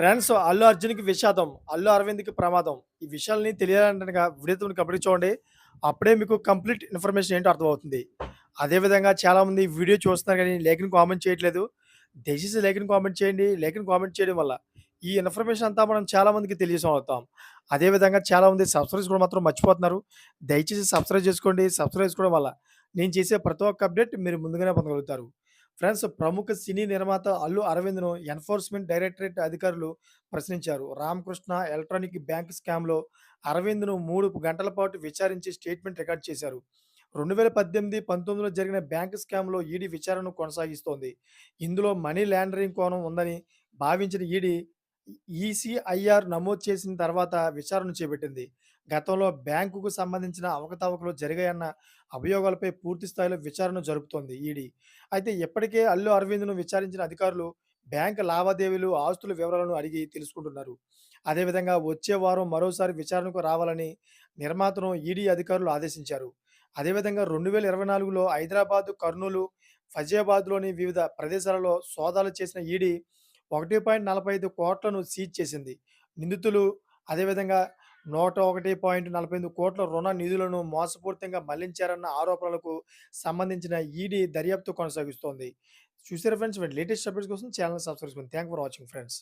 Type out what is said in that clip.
Friends Allu అర్జున్‌కి విషాదం. అల్లు అరవింద్‌కి ప్రమాదం. ఈ విషయాల్ని తెలియాలంటే వీడియోతో కంప్లీట్ చూడండి. అప్పుడే మీకు కంప్లీట్ ఇన్ఫర్మేషన్ ఏంటో అర్థమవుతుంది. అదే విధంగా చాలామంది వీడియో చూస్తున్నారు కానీ లేఖను కామెంట్ చేయట్లేదు. దయచేసి లేఖని కామెంట్ చేయండి. లేఖను కామెంట్ చేయడం వల్ల ఈ ఇన్ఫర్మేషన్ అంతా మనం చాలామందికి మందికి అదేవిధంగా అదే విధంగా చాలామంది సబ్స్క్రైబ్ కూడా మాత్రం మర్చిపోతున్నారు. దయచేసి సబ్స్క్రైబ్ చేసుకోండి. సబ్స్క్రైబ్ చేసుకోవడం వల్ల నేను చేసే ప్రతి ఒక్క అప్డేట్ మీరు ముందుగానే పొందగలుగుతారు. ఫ్రెండ్స్ ప్రముఖ సినీ నిర్మాత అల్లు అరవింద్‌ను ఎన్ఫోర్స్‌మెంట్ డైరెక్టరేట్ అధికారులు ప్రశ్నించారు. రామకృష్ణ ఎలక్ట్రానిక్ బ్యాంక్ స్కామ్‌లో అరవింద్‌ను మూడు గంటల పాటు విచారించి స్టేట్మెంట్ రికార్డ్ చేశారు. 2018, 19లో జరిగిన బ్యాంక్ స్కామ్‌లో ఈడీ విచారణను కొనసాగిస్తోంది. ఇందులో మనీ లాండరింగ్ కోణం ఉందని భావించిన ఈడీ ఈసీఐఆర్ నమోదు చేసిన తర్వాత విచారణ చేపట్టింది. గతంలో బ్యాంకుకు సంబంధించిన అవకతవకలు జరిగాయన్న అభియోగాలపై పూర్తి స్థాయిలో విచారణ జరుపుతోంది ఈడీ. అయితే ఇప్పటికే అల్లు అరవింద్‌ను విచారించిన అధికారులు బ్యాంక్ లావాదేవీలు, ఆస్తుల వివరాలను అడిగి తెలుసుకుంటున్నారు. అదేవిధంగా వచ్చే వారం మరోసారి విచారణకు రావాలని నిర్మాతను ఈడీ అధికారులు ఆదేశించారు. అదేవిధంగా 2024లో హైదరాబాద్, కర్నూలు, ఫజాబాద్లోని వివిధ ప్రదేశాలలో సోదాలు చేసిన ఈడీ 1.45 కోట్లను సీజ్ చేసింది. నిందితులు అదేవిధంగా 101.45 కోట్ల రుణ నిధులను మోసపూరితంగా మళ్ళించారన్న ఆరోపణలకు సంబంధించిన ఈడీ దర్యాప్తు కొనసాగిస్తోంది. చూసారా ఫ్రెండ్స్ లేటెస్ట్ అప్డేట్స్ కోసం ఛానల్ సబ్స్క్రైబ్ చేసుకోండి. Thank for watching friends.